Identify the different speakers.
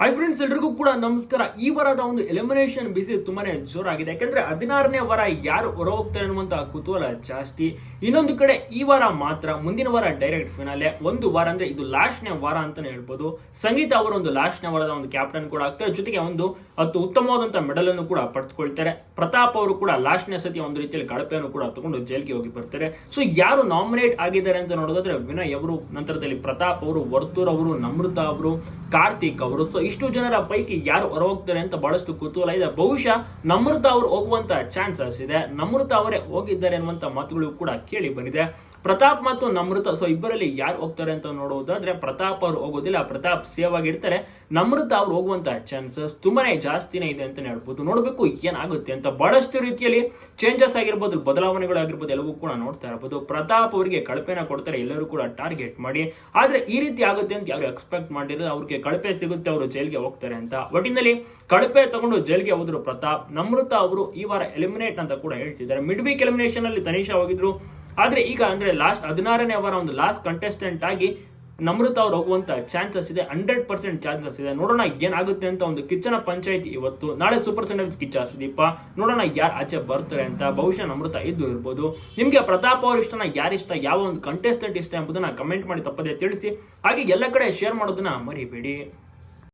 Speaker 1: Hi friends ಎಲ್ರಿಗೂ ಕೂಡ ನಮಸ್ಕಾರ. ಈ ವಾರದ ಒಂದು ಎಲಿಮಿನೇಷನ್ ಬಿಸಿ ತುಂಬಾನೇ ಜೋರಾಗಿದೆ. ಯಾಕಂದ್ರೆ ಹದಿನಾರನೇ ವಾರ ಯಾರು ಹೊರ ಹೋಗ್ತಾರೆ ಅನ್ನುವಂತಹ ಕುತೂಹಲ ಜಾಸ್ತಿ. ಇನ್ನೊಂದು ಕಡೆ ಈ ವಾರ ಮಾತ್ರ, ಮುಂದಿನ ವಾರ ಡೈರೆಕ್ಟ್ ಫಿನಾಲೆ ಒಂದು ವಾರ ಅಂದ್ರೆ ಇದು ಲಾಸ್ಟ್ನೇ ವಾರ ಅಂತಾನೆ ಹೇಳ್ಬೋದು. ಸಂಗೀತ ಅವರು ಒಂದು ಲಾಸ್ಟ್ನೇ ವಾರದ ಒಂದು ಕ್ಯಾಪ್ಟನ್ ಕೂಡ ಆಗ್ತಾರೆ. ಜೊತೆಗೆ ಒಂದು ಹತ್ತು ಉತ್ತಮವಾದಂತಹ ಮೆಡಲ್ ಅನ್ನು ಕೂಡ ಪಡೆದುಕೊಳ್ತಾರೆ. ಪ್ರತಾಪ್ ಅವರು ಕೂಡ ಲಾಸ್ಟ್ನೇ ಸತಿ ಒಂದು ರೀತಿಯಲ್ಲಿ ಕಳಪೆಯನ್ನು ಕೂಡ ತಗೊಂಡು ಜೈಲ್ಗೆ ಹೋಗಿ ಬರ್ತಾರೆ. ಸೊ ಯಾರು ನಾಮಿನೇಟ್ ಆಗಿದ್ದಾರೆ ಅಂತ ನೋಡೋದಾದ್ರೆ ವಿನಯ್ ಅವರು, ನಂತರದಲ್ಲಿ ಪ್ರತಾಪ್ ಅವರು, ವರ್ತೂರ್ ಅವರು ನಮೃತ ಅವರು, ಕಾರ್ತಿಕ್ ಅವರು. ಸೊ ಇಷ್ಟು ಜನರ ಪೈಕಿ ಯಾರು ಹೊರ ಹೋಗ್ತಾರೆ ಅಂತ ಬಹಳಷ್ಟು ಕುತೂಹಲ ಇದೆ. ಬಹುಶಃ ನಮೃತ ಅವರು ಹೋಗುವಂತ ಚಾನ್ಸಸ್ ಇದೆ. ನಮೃತ ಅವರೇ ಹೋಗಿದ್ದಾರೆ ಅನ್ನುವಂತ ಮಾತುಗಳು ಕೂಡ ಕೇಳಿ ಬಂದಿದೆ. ಪ್ರತಾಪ್ ಮತ್ತು ನಮೃತ ಸೊ ಇಬ್ಬರಲ್ಲಿ ಯಾರು ಹೋಗ್ತಾರೆ ಅಂತ ನೋಡುವುದಾದ್ರೆ ಪ್ರತಾಪ್ ಅವರು ಹೋಗೋದಿಲ್ಲ. ಪ್ರತಾಪ್ ಸೇವ್ ಆಗಿರ್ತಾರೆ ನಮೃತ ಅವ್ರು ಹೋಗುವಂತ ಚಾನ್ಸಸ್ ತುಂಬಾನೇ ಜಾಸ್ತಿನೇ ಇದೆ ಅಂತ ಹೇಳ್ಬೋದು. ನೋಡಬೇಕು ಏನಾಗುತ್ತೆ ಅಂತ. ಬಹಳಷ್ಟು ರೀತಿಯಲ್ಲಿ ಚೇಂಜಸ್ ಆಗಿರ್ಬೋದು ಬದಲಾವಣೆಗಳಾಗಿರ್ಬೋದು ಎಲ್ಲವೂ ಕೂಡ ನೋಡ್ತಾ ಇರ್ಬೋದು. ಪ್ರತಾಪ್ ಅವರಿಗೆ ಕಳಪೆನ ಕೊಡ್ತಾರೆ. ಎಲ್ಲರೂ ಕೂಡ ಟಾರ್ಗೆಟ್ ಮಾಡಿ. ಆದ್ರೆ ಈ ರೀತಿ ಆಗುತ್ತೆ ಅಂತ ಯಾರು ಎಕ್ಸ್ಪೆಕ್ಟ್ ಮಾಡಿದ್ರೆ ಅವ್ರಿಗೆ ಕಳಪೆ ಸಿಗುತ್ತೆ, ಅವರು ಜೈಲ್ಗೆ ಹೋಗ್ತಾರೆ ಅಂತ. ಒಟ್ಟಿನಲ್ಲಿ ಕಳಪೆ ತಗೊಂಡು ಜೈಲ್ಗೆ ಹೋದ್ರು ಪ್ರತಾಪ್. ನಮೃತ ಅವರು ಈ ವಾರ ಎಲಿಮಿನೇಟ್ ಅಂತ ಕೂಡ ಹೇಳ್ತಿದ್ದಾರೆ. ಮಿಡ್ ವೀಕ್ ಎಲಿಮಿನೇಷನ್ ಅಲ್ಲಿ ತನಿಷಾ ಹೋಗಿದ್ರು. ಆದ್ರೆ ಈಗ ಅಂದ್ರೆ ಲಾಸ್ಟ್ ಹದಿನಾರನೇ ವಾರ ಒಂದು ಲಾಸ್ಟ್ ಕಂಟೆಸ್ಟೆಂಟ್ ಆಗಿ ನಮೃತ ಅವ್ರು ಹೋಗುವಂತ ಚಾನ್ಸಸ್ ಇದೆ. ಹಂಡ್ರೆಡ್ ಪರ್ಸೆಂಟ್ ಚಾನ್ಸಸ್ ಇದೆ. ನೋಡೋಣ ಏನಾಗುತ್ತೆ ಅಂತ ಒಂದು ಕಿಚ್ಚನ ಪಂಚಾಯತಿ ಇವತ್ತು. ನಾಳೆ ಸೂಪರ್ ಸಂಡೇ ಕಿಚ್ಚ ಸುದೀಪ. ನೋಡೋಣ ಯಾರು ಆಚೆ ಬರ್ತಾರೆ ಅಂತ. ಬಹುಶಃ ನಮೃತ ಇದ್ದು ಇರ್ಬೋದು. ನಿಮ್ಗೆ ಪ್ರತಾಪ್ ಅವ್ರ ಇಷ್ಟನ ಯಾರಿಷ್ಟ ಯಾವ ಒಂದು ಕಂಟೆಸ್ಟೆಂಟ್ ಇಷ್ಟ ಎಂಬುದನ್ನ ಕಮೆಂಟ್ ಮಾಡಿ ತಪ್ಪದೆ ತಿಳಿಸಿ. ಹಾಗೆ ಎಲ್ಲ ಕಡೆ ಶೇರ್ ಮಾಡೋದನ್ನ ಮರಿಬೇಡಿ.